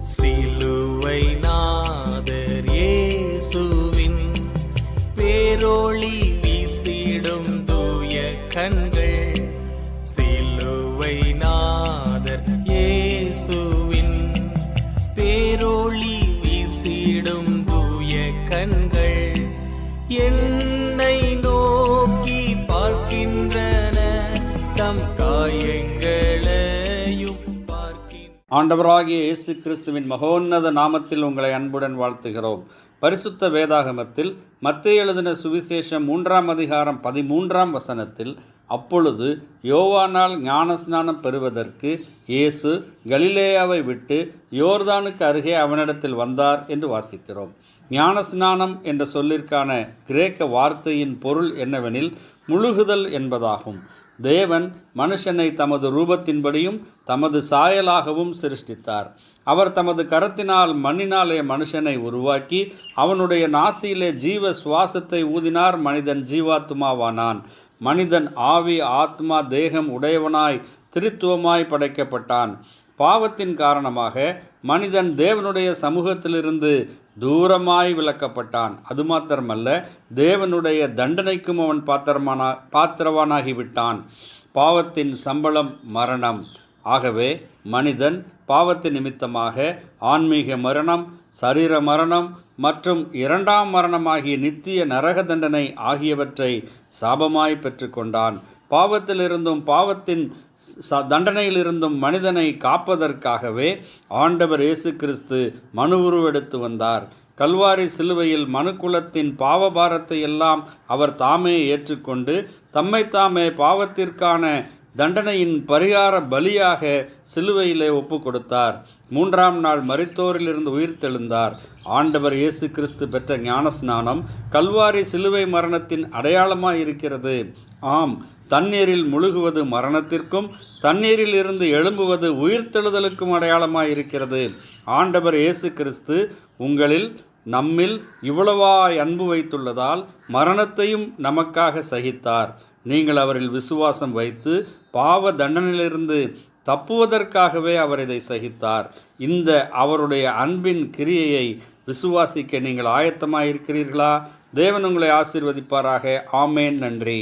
சிலுவை நாதர் இயேசுவின் பேரொளி வீசிடும் தூய கண்கள். சிலுவை நாதர் இயேசுவின் பேரொளி வீசிடும் தூய கண்கள். என் ஆண்டவராகிய இயேசு கிறிஸ்துவின் மகோன்னத நாமத்தில் உங்களை அன்புடன் வாழ்த்துகிறோம். பரிசுத்த வேதாகமத்தில் மத்திய எழுதின சுவிசேஷம் மூன்றாம் அதிகாரம் பதிமூன்றாம் வசனத்தில் அப்பொழுது யோவானால் ஞானஸ்நானம் பெறுவதற்கு இயேசு கலிலேயாவை விட்டு யோர்தானுக்கு அருகே அவனிடத்தில் வந்தார் என்று வாசிக்கிறோம். ஞானஸ்நானம் என்ற சொல்லிற்கான கிரேக்க வார்த்தையின் பொருள் என்னவெனில் முழுகுதல் என்பதாகும். தேவன் மனுஷனை தமது ரூபத்தின்படியும் தமது சாயலாகவும் சிருஷ்டித்தார். அவர் தமது கரத்தினால் மண்ணினாலே மனுஷனை உருவாக்கி அவனுடைய நாசியிலே ஜீவ சுவாசத்தை ஊதினார் மனிதன் ஜீவாத்மாவானான். மனிதன் ஆவி ஆத்மா தேகம் உடையவனாய் திருத்துவமாய் படைக்கப்பட்டான். பாவத்தின் காரணமாக மனிதன் தேவனுடைய சமூகத்திலிருந்து தூரமாய் விலக்கப்பட்டான் அது மாத்திரமல்ல தேவனுடைய தண்டனைக்கும் அவன் பாத்திரமான பாத்திரவானாகிவிட்டான். பாவத்தின் சம்பளம் மரணம். ஆகவே மனிதன் பாவத்தின் நிமித்தமாக ஆன்மீக மரணம் சரீர மரணம் மற்றும் இரண்டாம் மரணமாகிய நித்திய நரக தண்டனை ஆகியவற்றை சாபமாய் பெற்றுக்கொண்டான். பாவத்திலிருந்தும் பாவத்தின் ச- தண்டனையிலிருந்தும் மனிதனை காப்பதற்காகவே ஆண்டவர் இயேசு கிறிஸ்து மனு உருவெடுத்து வந்தார். கல்வாரி சிலுவையில் மனுக்குலத்தின் பாவபாரத்தை எல்லாம் அவர் தாமே ஏற்றுக்கொண்டு தம்மை தாமே பாவத்திற்கான தண்டனையின் பரிகார பலியாக சிலுவையிலே ஒப்பு கொடுத்தார். மூன்றாம் நாள் மரித்தோரிலிருந்து உயிர்த்தெழுந்தார் ஆண்டவர் இயேசு கிறிஸ்து பெற்ற ஞானஸ்நானம் கல்வாரி சிலுவை மரணத்தின் அடையாளமாய் இருக்கிறது ஆம் தண்ணீரில் முழுகுவது மரணத்திற்கும் தண்ணீரில் இருந்து எழும்புவது உயிர்த்தெழுதலுக்கும் அடையாளமாக இருக்கிறது ஆண்டவர் இயேசு கிறிஸ்து உங்களில் நம்மில் இவ்வளவாய் அன்பு வைத்துள்ளதால் மரணத்தையும் நமக்காக சகித்தார். நீங்கள் அவரில் விசுவாசம் வைத்து பாவ தண்டனையிலிருந்து தப்புவதற்காகவே அவர் இதை சகித்தார். இந்த அவருடைய அன்பின் கிரியையை விசுவாசிக்க நீங்கள் ஆயத்தமாக இருக்கிறீர்களா தேவன் உங்களை ஆசீர்வதிப்பாராக. ஆமேன். நன்றி.